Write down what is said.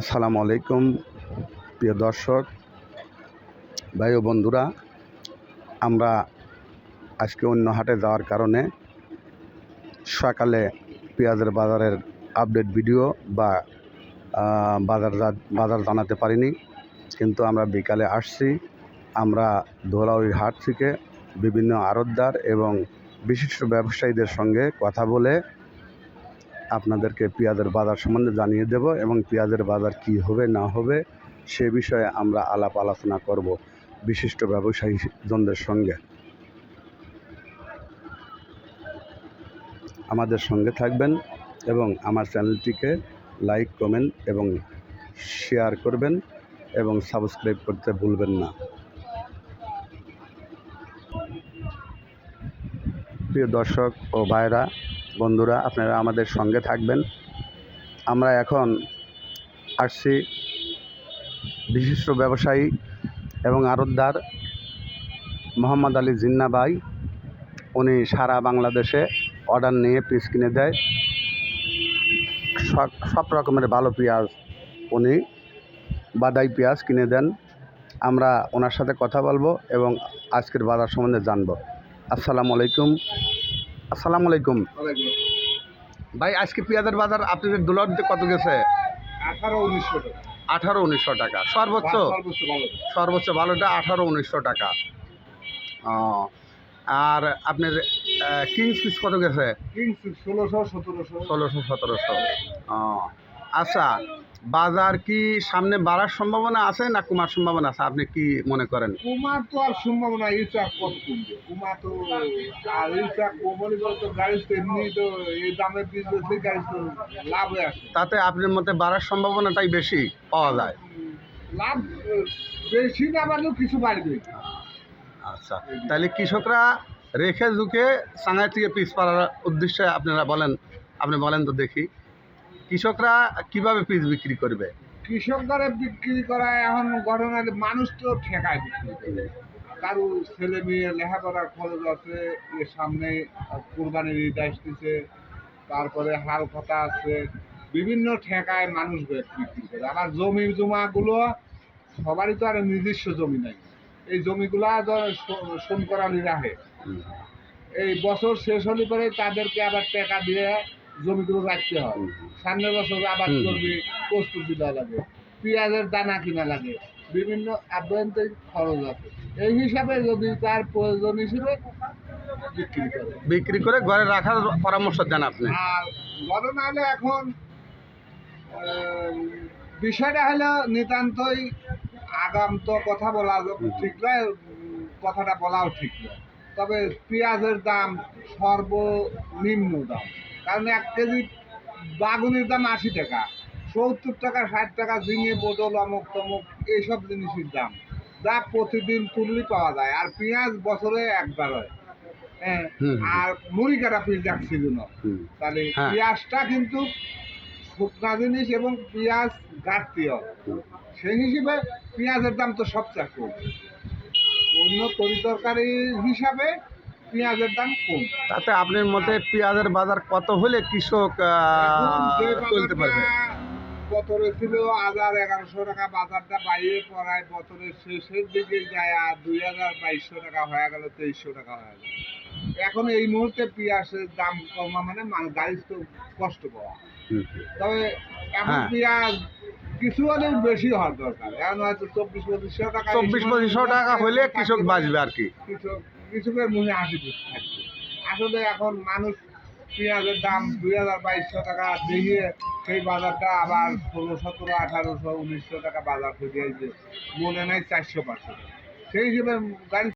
আসসালামু আলাইকুম, প্রিয় দর্শক, ভাই ও বন্ধুরা। আমরা আজকে অন্য হাটে যাওয়ার কারণে সকালে পেঁয়াজের বাজারের আপডেট ভিডিও বা বাজার বাজার জানাতে পারিনি। কিন্তু আমরা বিকালে আসছি। আমরা ধোলাউড়ি হাট থেকে বিভিন্ন আড়তদার এবং বিশিষ্ট ব্যবসায়ীদের সঙ্গে কথা বলে আপনাদেরকে পেঁয়াজের বাজার সম্বন্ধে জানিয়ে দেব এবং পেঁয়াজের বাজার কি হবে, না হবে, সে বিষয়ে আমরা আলাপ আলোচনা করব বিশিষ্ট ব্যবসায়ীজনদের সঙ্গে। আমাদের সঙ্গে থাকবেন এবং আমার চ্যানেলটিকে লাইক, কমেন্ট এবং শেয়ার করবেন এবং সাবস্ক্রাইব করতে ভুলবেন না। প্রিয় দর্শক ও ভাইরা বন্ধুরা, আপনারা আমাদের সঙ্গে থাকবেন। আমরা এখন আসছি বিশিষ্ট ব্যবসায়ী এবং আড়তদার মোহাম্মদ আলী জিন্না ভাই। উনি সারা বাংলাদেশে অর্ডার নিয়ে পিস কিনে দেয়। সব সব রকমের ভালো পেঁয়াজ উনি, বাদাই পেঁয়াজ কিনে দেন। আমরা ওনার সাথে কথা বলব এবং আজকের বাজার সম্বন্ধে জানব। আসসালামু আলাইকুম। আসসালামু আলাইকুম। ভাই আজকে পেঁয়াজের বাজার আপনাদের দুলারতে কত গেছে? আঠারো উনিশশো টাকা। আঠারো উনিশশো টাকা। সর্বোচ্চ? সর্বোচ্চ ভালোটা আঠারো উনিশশো টাকা। ও আর আপনার কিংস পিস কত গেছে? ষোলোশো সতেরোশো। ষোলোশো সতেরোশো। ও আচ্ছা বাজার কি সামনে বাড়ার সম্ভাবনা আছে না কমার সম্ভাবনা আছে? আপনি কি মনে করেন? কুমার তো আর সম্ভাবনা ইউচা কত কমবে। তো আর করে তো গাড়ি তো এমনি তো এই দামে গাড়ি তো লাভ হয়ে আসে। তাতে আপনার মতে বাড়ার সম্ভাবনাটাই বেশি পাওয়া যায়? লাভ বেশি না বাড়লেও কিছু বাড়বে। আচ্ছা তাহলে কৃষকরা রেখে ঝুঁকে সাঙ্গাই থেকে পিস পাড়ার উদ্দেশ্যে আপনারা বলেন আপনি বলেন তো দেখি। কৃষকরা কীভাবে পিস বিক্রি করবে? কৃষকরা বিক্রি করা এখন ঘটনা মানুষ তো ঠেকায় বিক্রি করে। কারও ছেলে মেয়ে লেখাপড়ার খরচ আছে এর সামনে কোরবানির ঈদ আসতেছে তারপরে হাল কথা আছে। বিভিন্ন ঠেকায় মানুষ বিক্রি করে। আবার জমি জমাগুলো সবারই তো আর নিজস্ব জমি নাই। এই জমিগুলা করালি রাখে এই বছর শেষ হলে পরে তাদেরকে আবার টাকা দিয়ে জমিগুলো রাখতে হয়। সামনের বছর আবাদ। করবে প্রস্তুতি দেওয়া লাগে পেঁয়াজের দানা কিনা লাগে বিভিন্ন আভ্যন্তরীণ খরচ আছে। এই হিসাবে যদি তার প্রয়োজন হিসেবে বিক্রি করে। বিক্রি করে ঘরে রাখার পরামর্শ দেন আপনি। আর ঘটনা হলো এখন বিষয়টা হলো নিতান্তই আগাম তো কথা বলা ঠিক নয় কথাটা বলাও ঠিক নয়। তবে পেঁয়াজের দাম সর্বনিম্ন দাম। কারণ এক কেজি বাগুনির দাম আশি টাকা সত্তর টাকা ষাট টাকা ঝিঙে পটল অমুক তমুক এইসব জিনিসের দাম। যা প্রতিদিন তুললেই পাওয়া যায় আর পেঁয়াজ বছরে একবার হয়। হ্যাঁ আর মুড়ি কাটা পেঁয়াজ এক সিজন তাহলে হ্যাঁ। পেঁয়াজটা কিন্তু শুকনা জিনিস এবং পেঁয়াজ ঘাটতিও সেই হিসেবে পেঁয়াজের দাম তো সবচেয়ে কম। অন্য তরিতরকারি হিসাবে পেঁয়াজের দাম কম। তাতে আপনার মতে পেঁয়াজের বাজার কত হলে কৃষক চলতে পারবে? বছরে ছিল হাজার এগারোশো টাকা বাজারটা বাইরে পড়ায় বছরের শেষের দিকে যায় আর দুই হাজার বাইশশো টাকা হয়ে গেল তেইশশো টাকা হয়ে গেল। এখন এই মুহূর্তে পেঁয়াজের দাম কমা মানে মানুষ গাড়ি তো কষ্ট পাওয়া। তবে এখন হ্যাঁ। পেঁয়াজ কিছু হলেও বেশি হওয়ার দরকার। এখন হয়তো চব্বিশ পঁচিশশো টাকা চব্বিশ পঁচিশশো টাকা হলে কৃষক বাঁচবে আর কি। কৃষক কৃষকের হাসি থাকবে আসলে এখন মানুষ পেঁয়াজের দাম দুই হাজার বাইশশো টাকা দিয়ে সেই বাজারটা আবার ষোলো, সতেরো, আঠারোশো, উনিশশো টাকা বাজার থেকে যে মনে নাই চারশো, পাঁচশো সেই হিসেবে গাড়ি